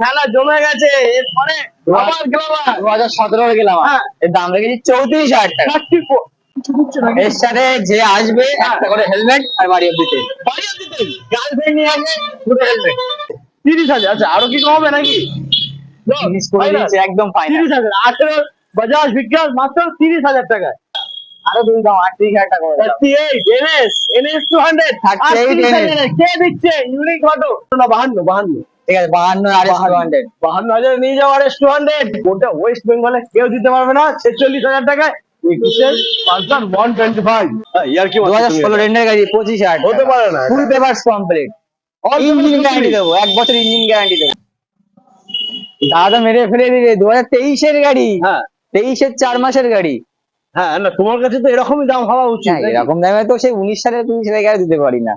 খেলা জমে গেছে এরপরে আবার গ্লামার দু হাজার সতেরো গেলাম হ্যাঁ। এর দাম রেখেছি চৌত্রিশ হাজার টাকা। থার্টি ফোর কিছু দিচ্ছে নাকি এর সাথে যে আসবে একটা করে হেলমেট আর বাড়ি অব্দি তেল। বাড়ি দিতে গার্লফ্রেন্ড নিয়ে আসে দুটো হেলমেট তিরিশ হাজার। আচ্ছা আরও কি কমাবে নাকি? একদম তিরিশ হাজার। আঠেরো বাজাজ বিজ্ঞান মাত্র তিরিশ হাজার টাকা আরও দুই দাম আটত্রিশ হাজার টাকা। Thirty eight NS NS two hundred 38 NS কে দিচ্ছে? ইউনিক অটো না বাহান্ন বাহান্ন। ঠিক আছে বাহান্ন আর বাহান্ন। হাজার নিয়ে যাও আর টু হান্ড্রেড গোটা ওয়েস্ট বেঙ্গলে কেউ দিতে পারবে না ছেচল্লিশ হাজার টাকায়। একুশের Pulsar one twenty five year কি দু হাজার ষোলো রেন্ডের গাড়ি পঁচিশ হাজার হতে পারে না। Full papers complete engine guarantee দেবো এক বছর ইঞ্জিন গ্যারান্টি দেবো। দাদা মেরে ফেলে দিবে দু হাজার তেইশের গাড়ি। হ্যাঁ। তেইশের চার মাসের গাড়ি। হ্যাঁ না তোমার কাছে তো এরকমই দাম হওয়া উচিত হ্যাঁ এরকম দামে তো সেই উনিশ সালের তুমি সেটা গাড়ি দিতে পারি না।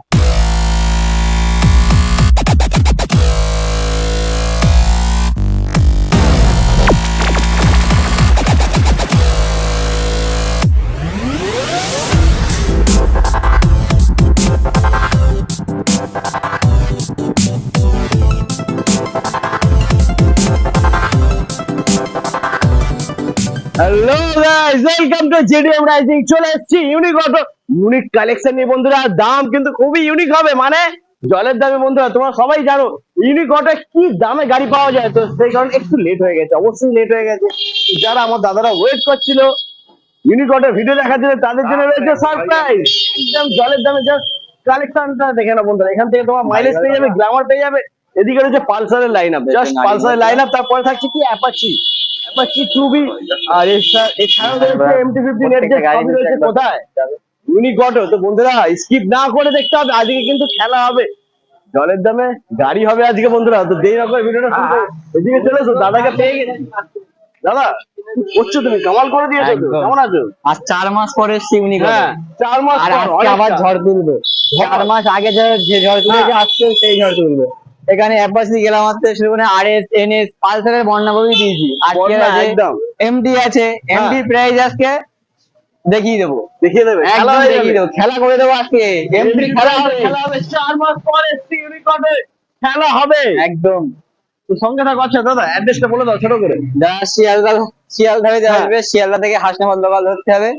Guys welcome to GDM rising চলে এসেছি ইউনিক অটো ইউনিক কালেকশন নিয়ে বন্ধুরা। দাম কিন্তু খুবই ইউনিক হবে মানে জলের দামে বন্ধুরা তোমরা সবাই জানো ইউনিক অটো কি দামে গাড়ি পাওয়া যায়? তো সেই কারণে একটু লেট হয়ে গেছে অবশ্যই লেট হয়ে গেছে। যারা আমার দাদারা ওয়েট করছিল ইউনিক অটো ভিডিও দেখার জন্য তাদের জন্য রয়েছে সারপ্রাইজ একদম জলের দামে জাস্ট কালেকশনটা দেখে না বন্ধুরা। এখান থেকে তোমার মাইলেজ পেয়ে যাবে গ্লামার পেয়ে যাবে। এদিকে রয়েছে পালসারের লাইন আপ জাস্ট পালসারের লাইন আপ তারপরে থাকছে কি অ্যাপাচি আর এছাড়াও রয়েছে এমটি ফিফটিন যে সবই রয়েছে কোথায়? ইউনিক অটো তো বন্ধুরা স্কিপ না করে দেখতে হবে আজকে কিন্তু খেলা হবে। জলের দামে গাড়ি হবে আজকে বন্ধুরা তো দেরি না করে ভিডিওটা করো। এদিকে চলে এসো দাদাকে পেয়ে গেছি। দাদা করছ তুমি? কামাল করে দিয়েছ কেমন আছো? আর চার মাস পরে এসছি উনি হ্যাঁ চার মাস আর আজকে আবার ঝড় তুলবে। চার মাস আগে যে- যে ঝড় তুলেছে হ্যাঁ। আজকে সেই ঝড় তুলবে। এখানে অ্যাপাসি গেলাম আসতে শুরু করে আর এস এন এস পালসারের বর্ণা বলেই দিয়েছি। আজকে একদম। এমডি আছে এমডি প্রাইস আজকে দেখিয়ে দেবো। দেখিয়ে দেবে খেলা একদম হয়ে দেখিয়ে দেবো। খেলা করে দেবো আজকে। এমডি খেলা হবে। খেলা হবে চার মাস পরে অটো খেলা হবে। একদম। তো সঙ্গে থাকো আচ্ছা দাদা অ্যাড্রেসটা বলে দাও ছোট করে। যারা শিয়ালদা শিয়ালদা হয়ে হ্যাঁ। আসবে শিয়ালদা থেকে হাসনাবাদ লোকাল ধরতে হবে।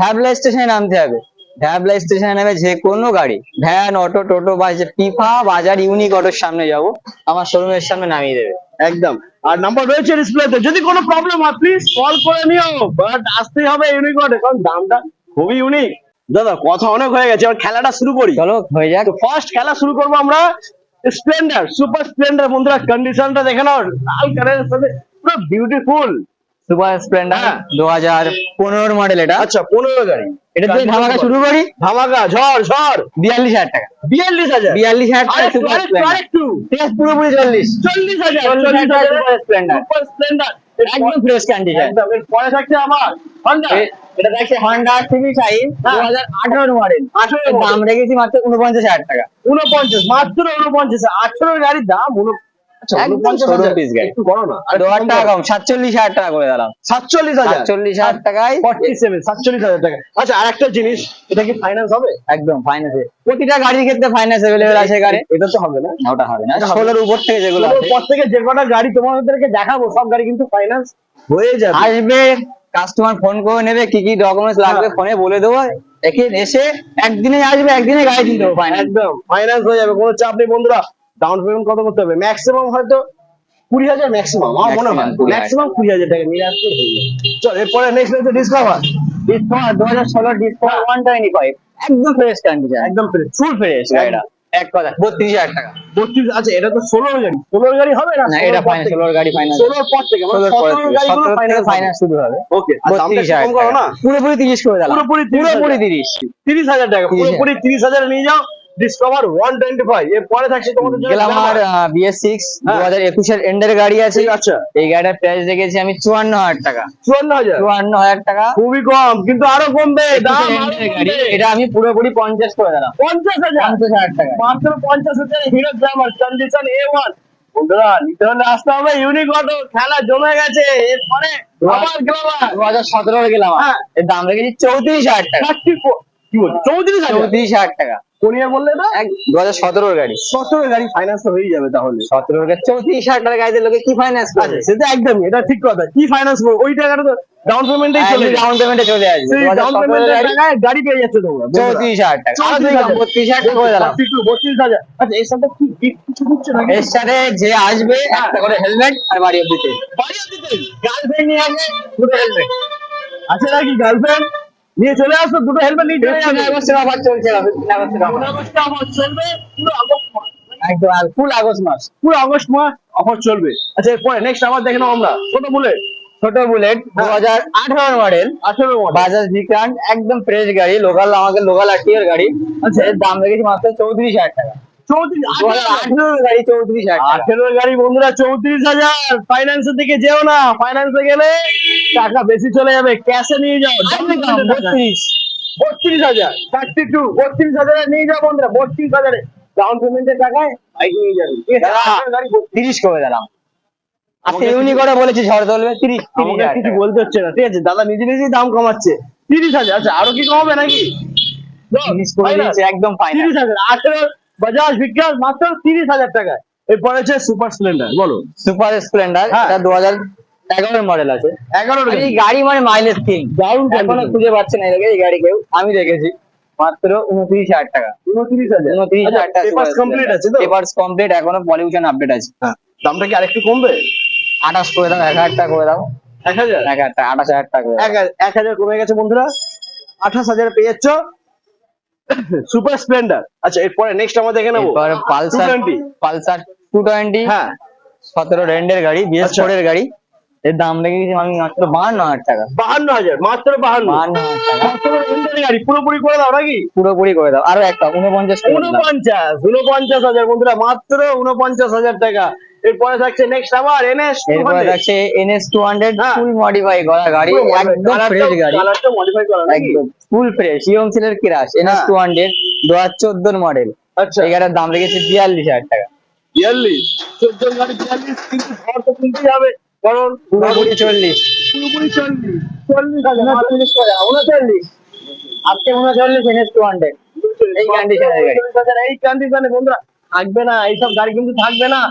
ভ্যাবলা স্টেশনে নামতে হবে। ভ্যাবলা স্টেশনে নেমে যে কোনো গাড়ি। ভ্যান অটো টোটো বা যে পিফা বাজার ইউনিক অটোর সামনে যাব আমার শোরুমের সামনে নামিয়ে দেবে। একদম। আর নাম্বার রয়েছে ডিসপ্লেতে যদি কোনো প্রবলেম হয় প্লিজ কল করে নিও। বাট আসতেই হবে ইউনিক অটো কারণ দামটা খুবই ইউনিক দাদা কথা অনেক হয়ে গেছে এবার খেলাটা শুরু করি। চলো হয়ে যাক। ফার্স্ট খেলা শুরু করব আমরা। স্প্লেন্ডার সুপার স্প্লেন্ডার বন্ধুরা কন্ডিশনটা দেখে নাও। লাল কালারের সাথে পুরো বিউটিফুল সুপার স্প্লেন্ডার হ্যাঁ। দু হাজার মডেল এটা। আচ্ছা পনেরো গাড়ি। এটা দিয়ে ধামাকা শুরু করি? ধামাকা ঝড় ঝড়। বিয়াল্লিশ হাজার টাকা। বিয়াল্লিশ হাজার? বিয়াল্লিশ হাজার টাকা সুপার স্প্লেন্ডার। আরেকটু। ঠিক আছে পুরোপুরি চল্লিশ। চল্লিশ হাজার চল্লিশ চল্লিশ হাজার। হাজার সুপার স্প্লেন্ডার। Super Splendor. একদম ফ্রেশ কন্ডিশন পরে থাকছে আমার হন্ডা এটা দেখছে হন্ডা সিভি ফাইভ দু হ্যাঁ। হাজার আঠারো মডেল আঠারো দাম রেখেছি মাত্র উনপঞ্চাশ হাজার টাকা। উনপঞ্চাশ মাত্র উনপঞ্চাশ আঠারো গাড়ির দাম উনপঞ্চাশ আচ্ছা আর একটা জিনিস এটা কি ফাইন্যান্স হবে? একদম ফাইন্যান্সে প্রতিটা গাড়ির ক্ষেত্রে ফাইন্যান্স অ্যাভেলেবেল আছে গাড়ি। এটা তো হবে না? ওটা হবে না ষোলোর উপর থেকে যেগুলো থেকে যে কটা গাড়ি তোমাদেরকে দেখাবো সব গাড়ি কিন্তু ফাইন্যান্স হয়ে যাবে। আসবে কাস্টমার ফোন করে নেবে কি কি ডকুমেন্টস লাগবে হ্যাঁ। ফোনে বলে দেবো। এসে একদিনে আসবে একদিনে গাড়ি কিনতে দেবো একদম ফাইন্যান্স হয়ে যাবে কোনো চাপ নেই বন্ধুরা। ডাউন পেমেন্ট কত করতে হবে? ম্যাক্সিমাম হয়তো কুড়ি হাজার ম্যাক্সিমাম আমার মনে হয়। ম্যাক্সিমাম কুড়ি হাজার। টাকা নিয়ে আসতে চল এরপরে নেক্সট হচ্ছে ডিসকাভার ডিসকাউন্ট দু হাজার ষোলোর ডিসকাউন্ট ওয়ান টোয়েন্টি ফাইভ একদম ফ্রেশ কন্ডিশন একদম ফ্রেশ ফুল ফ্রেশ গাড়িটা। এক কথা বত্রিশ হাজার টাকা। বত্রিশ আচ্ছা এটা তো ষোলোর গাড়ি। ষোলোর গাড়ি হবে না? এটা ফাইন্যান্স ষোলোর গাড়ি ফাইন্যান্স ষোলোর পর থেকে মানে সতেরোর ফাইন্যান্স ফাইন্যান্স শুরু হবে। ওকে বত্রিশ হাজার করো না। পুরোপুরি তিরিশ করে দিলাম। পুরোপুরি পুরোপুরি তিরিশ। তিরিশ হাজার টাকা 30,000 পুরোপুরি তিরিশ হাজার নিয়ে যাও। ডিসকভার ওয়ান টোয়েন্টি ফাইভ এরপরে থাকছে তোমাদের জন্য দু হ্যাঁ। হাজার একুশের এন্ডের গাড়ি আছে। আছে। এই গাড়িটার প্রাইস দেখেছি আমি চুয়ান্ন হাজার টাকা। চুয়ান্ন হাজার? চুয়ান্ন হাজার টাকা। খুবই কম কিন্তু আরও কমবে দাম এর। এটা আমি পুরোপুরি পঞ্চাশ করে দিলাম। পঞ্চাশ হাজার? পঞ্চাশ হাজার টাকা। মাত্র পঞ্চাশ হাজার Hero Glamour condition A one বন্ধুরা নিতে হলে আসতে হবে ইউনিক অটো খেলা জমে গেছে এরপরে আবার হাজার সতেরো গেলাম। হ্যাঁ। এর দাম রেখেছি চৌত্রিশ হাজার টাকা। থার্টি ফোর কি হাজার? চৌত্রিশ হাজার টাকা। কোন ইয়ার বললে না এক দু হাজার সতেরোর গাড়ি। সতেরো গাড়ি ফাইন্যান্স হয়ে যাবে তাহলে। সতেরোর গাড়ি চৌত্রিশ হাজার টাকার গাড়িতে লোকে কি ফাইন্যান্স আচ্ছা করবে? সেটা একদমই এটা ঠিক কথা। কি ফাইন্যান্স ওই টাকাটা তো ডাউন পেমেন্টেই চলে ডাউন পেমেন্টে চলে আসবে। ডাউন পেমেন্টের টাকায় গাড়ি পেয়ে যাচ্ছে তোমরা চৌত্রিশ হাজার টাকা। বত্রিশ হাজার টাকা করে দিলাম বত্রিশ হাজার। আচ্ছা এর সাথে কি কিছু দিচ্ছে নাকি? এর সাথে যে আসবে একটা করে হেলমেট আর বাড়ি অব্দি তেল বাড়ি দিতে গার্লফ্রেন্ড নিয়ে আসবে? দুটো হেলমেট আছে নাকি গার্লফ্রেন্ড নিয়ে চলে আসো দুটো হেলমেট নিয়ে চলে চলছে আগস্টে চলবে পুরো আগস্ট ফুল আগস্ট মাস। পুরো আগস্ট মাস অফার চলবে। আচ্ছা এরপরে নেক্সট আবার দেখে নাও আমরা। ছোট বুলেট ছোট বুলেট দু হাজার আঠারো মডেল আঠেরো বাজাজ ভিক্রান্ট একদম ফ্রেশ গাড়ি লোকাল আমাদের লোকাল আরটিআর গাড়ি। আচ্ছা। এর দাম মাত্র চৌত্রিশ হাজার টাকা। চৌত্রিশ দু হাজার গাড়ি চৌত্রিশ হাজার টাকা। আঠেরো গাড়ি বন্ধুরা চৌত্রিশ হাজার। ফাইন্যান্সের দিকে যেও না। ফাইন্যান্সে গেলে টাকা বেশি চলে যাবে ক্যাশে নিয়ে যাও বত্রিশ বত্রিশ হাজার থার্টি টু বত্রিশ হাজারে নিয়ে যাও বন্ধুরা বত্রিশ হাজারে। ডাউন পেমেন্টের টাকায় বাইক নিয়ে যাবে। তিরিশ করে দিলাম আজকে ইউনি করে বলেছি ঝড় তুলবে তিরিশ তিরিশ আমাকে কিছু বলতে হচ্ছে না ঠিক আছে? দাদা নিজে নিজেই দাম কমাচ্ছে। তিরিশ হাজার আচ্ছা আরও কি কমাবে নাকি? একদম ফাইনাল তিরিশ হাজার আঠেরো বাজাজ বিজ্ঞান মাত্র তিরিশ হাজার টাকা এরপরে হচ্ছে সুপার স্প্লেন্ডার বলো। সুপার স্প্লেন্ডার হ্যাঁ। দু হাজার এগারোর মডেল আছে। এগারো এই গাড়ি মানে মাইলেজ কিং দারুণ এখনও খুঁজে পাচ্ছে না এই গাড়ি। কেউ আমি দেখেছি। মাত্র উনত্রিশ হাজার টাকা। উনত্রিশ হাজার? উনত্রিশ হাজার টাকা। কমপ্লিট আছে তো? পেপার কমপ্লিট এখনও পলিউশন আপডেট আছে। হ্যাঁ দামটা কি আরেকটু কমবে? আঠাশ করে দাও এক হাজার টাকা করে দাও। এক হাজার? এক হাজার টাকা আঠাশ হাজার টাকা এক হাজার- কমে গেছে বন্ধুরা। আঠাশ হাজার পেয়ে যাচ্ছ সুপার স্প্লেন্ডার। আচ্ছা এরপরে নেক্সট আমরা দেখে নেব। পালসার 220 পালসার টু টোয়েন্টি হ্যাঁ। সতেরো রেন্ডের গাড়ি বিএস আচ্ছা। ফোর এর গাড়ি। এর দাম লেগেছি আমি মাত্র বাহান্ন হাজার টাকা। বাহান্ন হাজার মাত্র বাহান্ন? বাহান্ন হাজার গাড়ি পুরোপুরি করে দাও নাকি? পুরোপুরি করে দাও। আরও একটা উনপঞ্চাশ। উনপঞ্চাশ উনপঞ্চাশ হাজার বন্ধুরা মাত্র উনপঞ্চাশ হাজার টাকা। এরপরে থাকছে নেক্সট আবার এনএস এরপরে থাকছে এনএস হান্ড্রেড হ্যাঁ। ফুল মডিফাই করা গাড়ি একদম ফ্রেশ গাড়ি। কালারটা মডিফাই করা নাকি? ফুল ফ্রেশ ইয়ং সিলের ক্রাশ এনএস মডেল আচ্ছা। দাম লেগেছে বিয়াল্লিশ হাজার টাকা। বিয়াল্লিশ চোদ্দ গাড়ি বিয়াল্লিশ কিন্তু ঘর তো কিনতেই হবে। কারণ পুরোপুরি চল্লিশ। পুরোপুরি চল্লিশ। চল্লিশ উনচল্লিশ উনচল্লিশ। আজকে উনচল্লিশ এনএস টু হান্ড্রেড এই condition গাড়ি। এই কন্ডিশনে বন্ধুরা থাকবে না এইসব গাড়ি কিন্তু থাকবে না।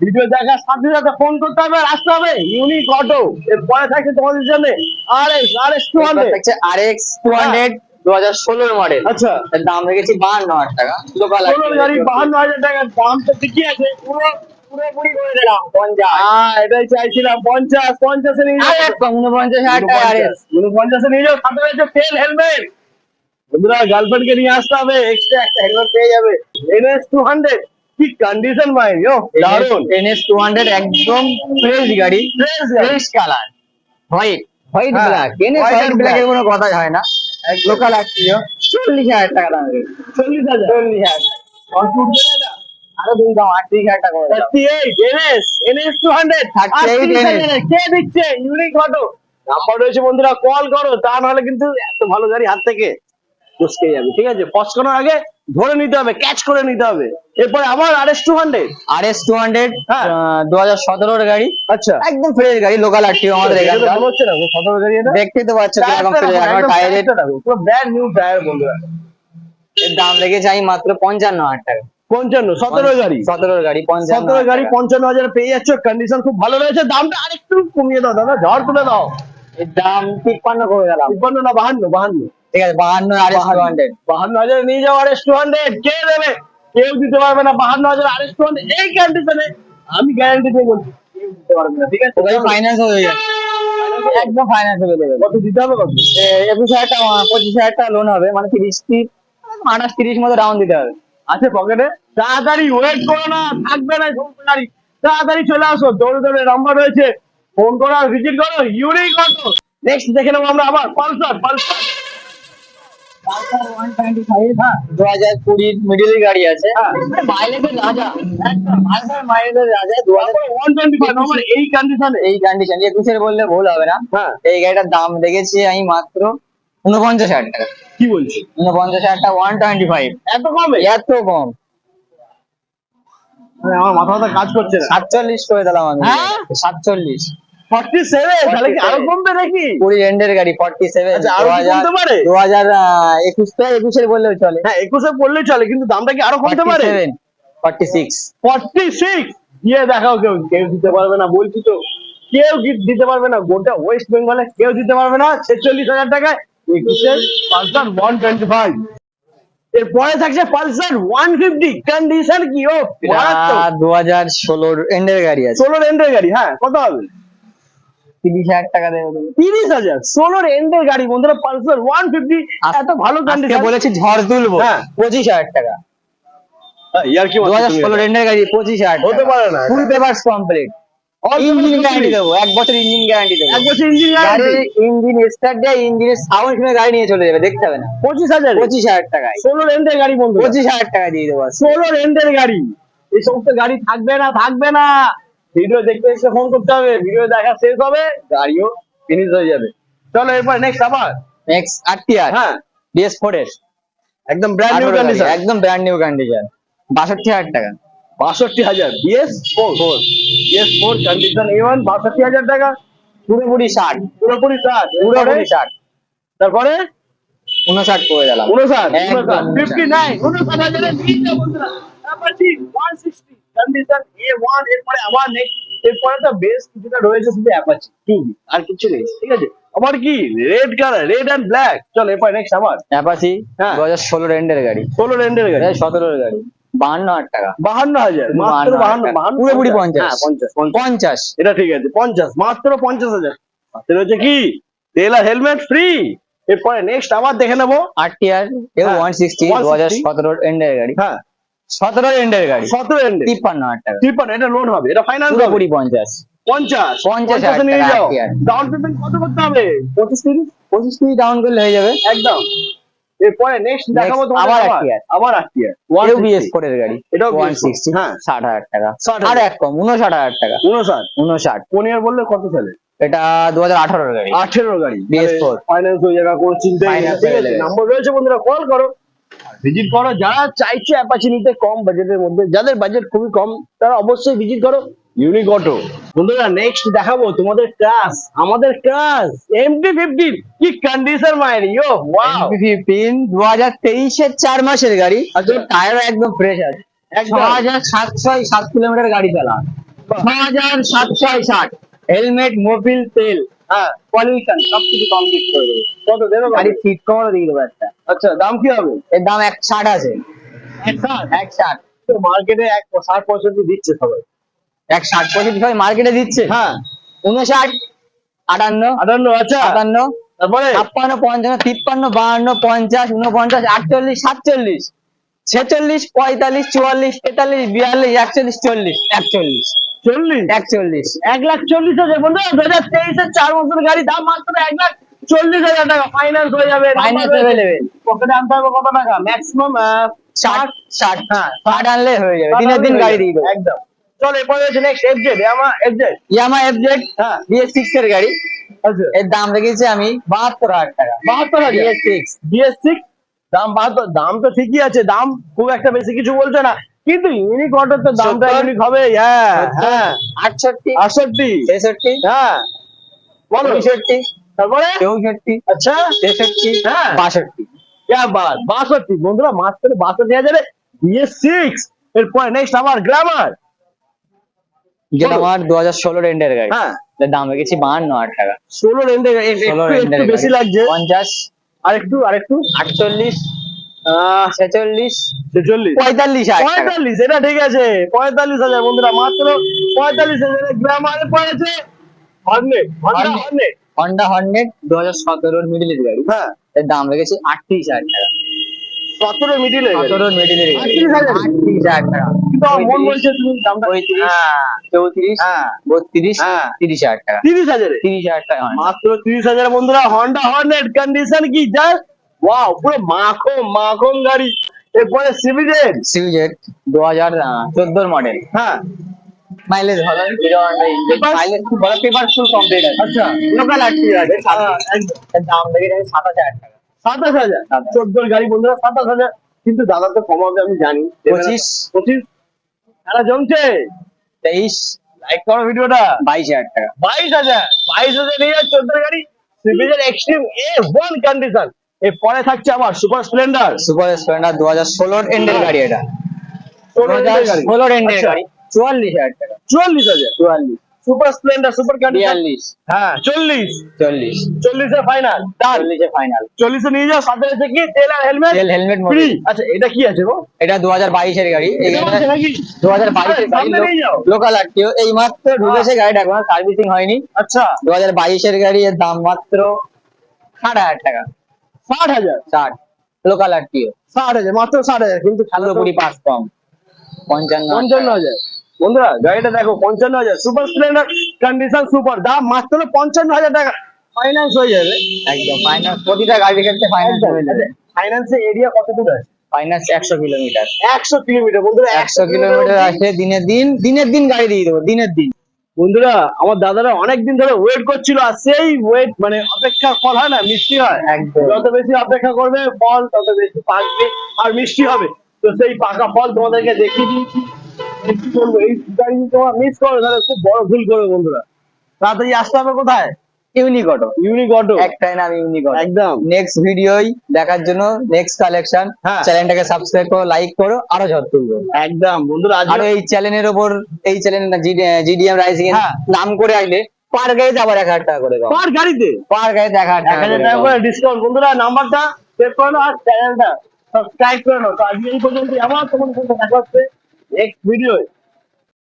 ভিডিও দেখার সাথে সাথে ফোন করতে হবে আর আসতে হবে। ইউনিক অটো এর পরে থাকছে তোমাদের জন্য R S R S two hundred থাকছে আর এক্স টু হান্ড্রেড দু হাজার ষোলোর মডেল আচ্ছা। এর দাম রেখেছি বাহান্ন হাজার টাকা। লোকাল গাড়ি বাহান্ন হাজার টাকার দাম তো ঠিকই আছে। পুরো পুরোপুরি করে দিলাম পঞ্চাশ। হ্যাঁ এটাই চাইছিলাম পঞ্চাশ পঞ্চাশে নিয়ে যাও। একটা উনপঞ্চাশ হাজার টাকা উনপঞ্চাশে নিয়ে যাও সাথে রয়েছে তেল হেলমেট বন্ধুরা গার্লফ্রেন্ড নিয়ে আসতে হবে এক্সট্রা একটা হেলমেট পেয়ে যাবে। এনএস টু হান্ড্রেড কি কন্ডিশন ভাই ইয়ো দারুণ এনএস টু হান্ড্রেড একদম ফ্রেশ গাড়ি Fresh fresh colour white white হ্যাঁ, ব্ল্যাক এনএস হোয়াইট ব্ল্যাক এর কোনো কথা হয় না। লোকাল চল্লিশ হাজার টাকা দাম। হাজার। চল্লিশ হাজার। টাকা। আরও দুই দাম আটত্রিশ হাজার টাকা thirty eight NS NS two hundred 38 কে দিচ্ছে? ইউনিক অটো নাম্বার রয়েছে বন্ধুরা কল করো তা নাহলে কিন্তু এত ভালো গাড়ি হাত থেকে যাবে। ঠিক আছে আগে ধরে নিতে হবে ক্যাচ করে নিতে হবে। এরপরে আবার R S two hundred R S two hundred হ্যাঁ। দু হাজার সতেরোর গাড়ি। আচ্ছা। একদম ফ্রেশ গাড়ি লোকাল আমাদের সতেরো গাড়ি এটা? দেখতে তো পাচ্ছ কীরকম ফ্রেশ পুরো ব্র্যান্ড নিউ টায়ার বন্ধুরা। এর দাম রেখেছি আমি মাত্র পঞ্চান্ন হাজার টাকা। পঞ্চান্ন সতেরো গাড়ি। পঞ্চান্ন সতেরো হাজার। গাড়ি পঞ্চান্ন হাজার পেয়ে যাচ্ছ কন্ডিশন খুব ভালো রয়েছে দামটা আরেকটু কমিয়ে দাও দাদা ঝড় তুলে দাও। দাম তিপ্পান্ন করে দিলাম তিপ্পান্ন না বাহান্ন বাহান্ন। ঠিক আছে বাহান্ন আর টু হান্ড্রেড বাহান্ন হাজার নিয়ে যাও আর টু হান্ড্রেড কে দেবে? কেউ দিতে পারবে না বাহান্ন হাজার আর টু হান্ড্রেড এই কন্ডিশনে আমি গ্যারান্টি দিয়ে বলছি কেউ দিতে পারবে না ঠিক আছে? ফাইন্যান্স হয়ে যাবে একদম ফাইন্যান্স যাবে কত দিতে হবে কত? একুশ হাজার টাকা পঁচিশ হাজার টাকা লোন হবে মানে তিরিশ তিরিশ আঠাশ তিরিশ মতো ডাউন দিতে হবে। আছে পকেটে তাড়াতাড়ি ওয়েট করো না থাকবে না সমস্ত গাড়ি। তাড়াতাড়ি চলে আসো দৌড়ে দৌড়ে নাম্বার রয়েছে। ফোন করো আর ভিজিট করো ইউনিক অটো নেক্সট দেখে নেব আমরা আবার পালসার পালসার দু হাজার কুড়ির মিডিল গাড়ি আছে। হ্যাঁ। মাইলেজের রাজা। মাইলেজের রাজা দু হাজার ওয়ান টোয়েন্টি ফাইভ আমার এই কন্ডিশনে এই কন্ডিশন একুশের বললে ভুল হবে না। হ্যাঁ। এই গাড়িটার দাম দেখেছি আমি মাত্র উনপঞ্চাশ হাজার টাকা। কি বলছি টাকা ওয়ান টোয়েন্টি ফাইভ এত কমে? এত কম। আমার মাথা মাথা কাজ করছে না। সাতচল্লিশ করে দিলাম আমি। হ্যাঁ? সাতচল্লিশ। ফর্টি সেভেন তাহলে কি আরও কমবে নাকি? কুড়ি এন্ডের গাড়ি ফর্টি সেভেন আচ্ছা, আরও কমতে পারে? দু হাজার একুশ তো একুশের বললেও চলে। হ্যাঁ একুশে চলে কিন্তু দামটা কি আরও কমতে পারে? ফর্টি সিক্স ফর্টি সিক্স দেখাও কেউ কেউ দিতে পারবে না বলছি তো। কেউ গিফট দিতে পারবে না গোটা ওয়েস্ট বেঙ্গলে কেউ দিতে পারবে না। ছেচল্লিশ হাজার টাকায় একুশে পালসার ওয়ান টোয়েন্টি ফাইভ এরপরে থাকছে পালসার ওয়ান ফিফটি কন্ডিশন কি? ও দু হাজার ষোলোর এন্ডের গাড়ি আছে। ষোলোর এন্ডের গাড়ি হ্যাঁ কত হবে? তিরিশ হাজার টাকা দেবে তিরিশ হাজার। ষোলোর এন্ডের গাড়ি বন্ধুরা পালসার ওয়ান ফিফটি এত ভালো কন্ডিশন বলেছি ঝড় তুলবো। হ্যাঁ। পঁচিশ হাজার টাকা। ইয়ার কি দু হাজার ষোলো রেন্ডের গাড়ি পঁচিশ হাজার হতে পারে না। Full paper complete engine guarantee দেবো এক বছর ইঞ্জিন গ্যারান্টি দেবো। এক বছর ইঞ্জিন গাড়ির ইঞ্জিন স্টার্ট দেয় ইঞ্জিনের সাউন্ড শুনে গাড়ি নিয়ে চলে যাবে দেখতে হবে না। পঁচিশ হাজার? পঁচিশ হাজার টাকায়। ষোলো রেন্টের গাড়ি বন্ধু পঁচিশ হাজার টাকা দিয়ে দেবো ষোলো রেন্টের গাড়ি। এই সমস্ত গাড়ি থাকবে না থাকবে না। ভিডিও দেখতে এসে ফোন করতে হবে ভিডিও দেখা শেষ হবে গাড়িও ফিনিশ হয়ে যাবে। চলো এরপর নেক্সট আবার? নেক্সট আরটিআর হ্যাঁ। ডিএস ফোর এর। একদম ব্র্যান্ড নিউ কন্ডিশন একদম ব্র্যান্ড নিউ কন্ডিশন বাষট্টি হাজার টাকা। বাষট্টি হাজার। BS four four BS four condition A one বাষট্টি হাজার টাকা। পুরোপুরি ষাট। পুরোপুরি ষাট। পুরোপুরি ষাট। তারপরে? উনষাট করে দিলাম। উনষাট। ফিফটি নাইন উনষাট হাজারে এরপরে তো বেশ কিছুটা রয়েছে শুধু অ্যাপাচি টু আর কিছু নেই। ঠিক আছে? আমার কি? Red colour red and black চল এরপর নেক্সট আমার অ্যাপাচি হ্যাঁ। দু হাজার ষোলো রেন্ডের গাড়ি। ষোলো রেন্ডের গাড়ি। সতেরোর গাড়ি। বাহান্ন হাজার টাকা। বাহান্ন হাজার মাত্র বাহান্ন বাহান্ন পুরোপুরি পঞ্চাশ। হ্যাঁ পঞ্চাশ। এটা ঠিক আছে পঞ্চাশ মাত্র পঞ্চাশ হাজার। সাথে রয়েছে কি? তেল আর হেলমেট ফ্রি এরপরে নেক্সট আবার দেখে নেব। হ্যাঁ, ওয়ান সিক্সটি দু হাজার 160 সতেরো এন্ডের গাড়ি। হ্যাঁ। সতেরো এন্ডের গাড়ি। সতেরো এন্ডে তিপ্পান্ন হাজার টাকা। তিপ্পান্ন এটা লোন হবে এটা ফাইন্যান্স হবে। পুরোপুরি পঞ্চাশ। পঞ্চাশ। পঞ্চাশ নিয়ে যাও। ডাউন পেমেন্ট কত করতে হবে? পঁচিশ তিরিশ? পঁচিশ তিরিশ ডাউন করলে হয়ে যাবে। একদম। এরপরে নেক্সট দেখাবো আবার আবার এও ফোরের গাড়ি। এটাও ওয়ান BS4 সিক্সটি হ্যাঁ। ষাট হাজার টাকা। আর এক কম টাকা। উনষাট। উনষাট। কোন ইয়ার বললে কত সালে? এটা দু হাজার আঠারোর গাড়ি। আঠেরো গাড়ি। BS4 ফাইন্যান্স হয়ে যাবে কোনো চিন্তা নেই। ঠিক আছে নাম্বার রয়েছে বন্ধুরা কল করো। ভিজিট করো যারা চাইছে অ্যাপাচি নিতে কম বাজেটের মধ্যে যাদের বাজেট খুবই কম তারা অবশ্যই ভিজিট করো। ইউনিক অটো বন্ধুরা নেক্সট দেখাবো তোমাদের ক্লাস আমাদের ক্লাস এমটি ফিফটিন কি কন্ডিশন মায়ের ইয়ো ওয়াও ফিফটিন দু হাজার তেইশের চার মাসের গাড়ি আচ্ছা। টায়ার একদম ফ্রেশ আছে ছ। হাজার সাতশো সাত কিলোমিটার গাড়ি চালা ছ হাজার সাতশো ষাট হেলমেট মোবিল তেল হ্যাঁ পলিউশন সবকিছু কমপ্লিট করে দেবে। কত দেবে গাড়ি ফিট কভারও দিয়ে দেবো একটা। আচ্ছা দাম কি হবে? এর দাম এক ষাট আছে। এক ষাট তো মার্কেটে এক ষাট পঁয়ষট্টি দিচ্ছে সবাই। এক ষাট সবাই মার্কেটে দিচ্ছে। হ্যাঁ। উনষাট আটান্ন আটান্ন আচ্ছা। সাতান্ন তারপরে? ছাপ্পান্ন পঞ্চান্ন তিপ্পান্ন বাহান্ন পঞ্চাশ উনপঞ্চাশ আটচল্লিশ সাতচল্লিশ ছেচল্লিশ পঁয়তাল্লিশ চুয়াল্লিশ তেতাল্লিশ বিয়াল্লিশ একচল্লিশ চল্লিশ একচল্লিশ চল্লিশ? একচল্লিশ। এক লাখ চল্লিশ হাজার বন্ধু। দু হাজার তেইশের চার বছরের গাড়ি দাম মাত্র এক লাখ চল্লিশ হাজার টাকা। ফাইন্যান্স হয়ে যাবে। Finance available। পকেটে আনতে হবে কত টাকা? ম্যাক্সিমাম ষাট ষাট হ্যাঁ ষাট আনলে হয়ে যাবে। দিনের দিন গাড়ি দিয়ে একদম। চলে এরপরে নেক্সট ইয়ামা ইয়ামা হ্যাঁ। বিএস এর গাড়ি। আচ্ছা। এর দাম আমি বাহাত্তর হাজার টাকা। বাহাত্তর হাজার? বিএস সিক্স বিএস সিক্স দাম বাহাত্তর দাম তো ঠিকই আছে দাম খুব একটা বেশি কিছু না। কিন্তু ইউনিক তো দামটা ইউনিক হবে হ্যাঁ হ্যাঁ। আটষট্টি? আটষট্টি। ছেষট্টি? হ্যাঁ। তারপরে? চৌষট্টি? আচ্ছা। তেষট্টি হ্যাঁ। বাষট্টি? বাষট্টি। বন্ধুরা মাস করে বাষট্টি হাজারে বিএস সিক্স এরপরে নেক্সট আমার গ্রামার যেটা আমার দু হাজার ষোলো রেন্ডের গাড়ি। হ্যাঁ। দাম রেখেছি বাহান্ন হাজার টাকা। ষোলো একটু বেশি লাগছে। পঞ্চাশ আর একটু আর একটু আটচল্লিশ আহ, ছেচল্লিশ ছেচল্লিশ। পঁয়তাল্লিশ পঁয়তাল্লিশ এটা ঠিক আছে। পঁয়তাল্লিশ হাজার বন্ধুরা মাত্র পঁয়তাল্লিশ হাজারে গ্রামারে পড়েছে। Hornet Honda Hornet। Hornet Honda Hornet দু হাজার সতেরোর মিডিলের গাড়ি। হ্যাঁ। এর দাম রেখেছি আটত্রিশ হাজার টাকা। সতেরো মিডিলে সতেরোর মিডিলের গাড়ি 38,000? আটত্রিশ হাজার। টাকা। মন বলছে তুমি দামটা হ্যাঁ। চৌত্রিশ হ্যাঁ। বত্রিশ হ্যাঁ। তিরিশ হাজার টাকা। তিরিশ হাজারে? তিরিশ হাজার টাকা মাত্র তিরিশ হাজার বন্ধুরা হন্ডা হর্নেট কন্ডিশন কি জাস্ট ওয়াও পুরো মাখন মাখন গাড়ি। এরপরে সিভিজেড সিউজেট দু হাজার চোদ্দোর মডেল হ্যাঁ। মাইলেজ ভালো? মাইলেজ খুব ভালো পেপার ফুল কমপ্লিট আছে। আচ্ছা লোকাল আছে হ্যাঁ, দাম সাতাশ হাজার টাকা। সাতাশ হাজার। চোদ্দোর গাড়ি বন্ধুরা সাতাশ হাজার। কিন্তু দাদা তো কমাবে আমি জানি। পঁচিশ। পঁচিশ। খেলা জমছে। তেইশ। লাইক করো ভিডিওটা। বাইশ হাজার টাকা। বাইশ হাজার। বাইশ হাজার নিয়ে যাচ্ছে চোদ্দ গাড়ি। সিভিজের এক্সট্রিম এ ওয়ান কন্ডিশন এর পরে থাকছে আমার সুপার স্প্লেন্ডার সুপার স্প্লেন্ডার দু হাজার ষোলোর এন্ডের গাড়ি এটা। ষোলোর এন্ডের আচ্ছা। গাড়ি। চুয়াল্লিশ হাজার টাকা। চুয়াল্লিশ হাজার। চুয়াল্লিশ। Super Splendor super condition? হ্যাঁ চল্লিশ। চল্লিশ। চল্লিশের ফাইনাল ডান চল্লিশে ফাইনাল চল্লিশে নিয়ে যাও সাথে আছে কি? তেল আর হেলমেট তেল হেলমেট ফ্রি আচ্ছা এটা কি আছে গো? এটা দু হাজার বাইশের গাড়ি। এটা আছে দু হাজার বাইশের গাড়ি। লোকাল আরটিও এই মাত্র ঢুকেছে গাড়িটা এখন সার্ভিসিং হয়নি। আচ্ছা। দু হাজার বাইশের গাড়ি এর দাম মাত্র ষাট হাজার টাকা। ষাট হাজার? ষাট। লোকাল আরটিও ষাট হাজার মাত্র ষাট হাজার কিন্তু খেলা পুরোপুরি পাঁচ কম। পঞ্চান্ন হাজার। পঞ্চান্ন টাকা। হাজার। বন্ধুরা গাড়িটা দেখো পঞ্চান্ন হাজার। সুপার স্প্লেন্ডার কন্ডিশন সুপার দাম মাত্র পঞ্চান্ন হাজার টাকা। ফাইন্যান্স হয়ে যাবে। একদম ফাইন্যান্স প্রতিটা গাড়ির ক্ষেত্রে ফাইন্যান্স হয়ে যাবে। ফাইন্যান্সের এরিয়া কত দূর আছে? ফাইন্যান্স একশো কিলোমিটার একশো কিলোমিটার বন্ধুরা একশো কিলোমিটার আছে দিনের দিন দিনের দিন গাড়ি দিয়ে দেবো দিনের দিন। বন্ধুরা আমার দাদারা অনেকদিন ধরে ওয়েট করছিল আর সেই ওয়েট মানে অপেক্ষা ফল হয় না মিষ্টি হয়। একদম। যত বেশি অপেক্ষা করবে ফল তত বেশি পাকবে আর মিষ্টি হবে। তো সেই পাকা ফল তোমাদেরকে দেখিয়ে দিয়েছি কি বলব এই গাড়ি যদি মিস করো তাহলে খুব বড় ভুল করবে বন্ধুরা। তাড়াতাড়ি আসতে হবে কোথায়? ইউনিক অটো ইউনিক অটো একটাই নাম ইউনিক অটো একদম। নেক্সট ভিডিওই দেখার জন্য নেক্সট কালেকশন। চ্যানেলটাকে সাবস্ক্রাইব করো লাইক করো আরও ঝড় তুলবো। একদম বন্ধুরা আর এই চ্যানেলের ওপর এই চ্যানেল জিডিএম রাইজিং। নাম করে আসলে পার গাড়িতে আবার এক হাজার টাকা করে পার গাড়িতে? পার গাড়িতে এক হাজার এক টাকা করে ডিসকাউন্ট বন্ধুরা নাম্বারটা সেভ করে আর চ্যানেলটা সাবস্ক্রাইব করে নাও। তো আজকে এই পর্যন্ত আমার তোমাদের সাথে দেখা হচ্ছে। Next video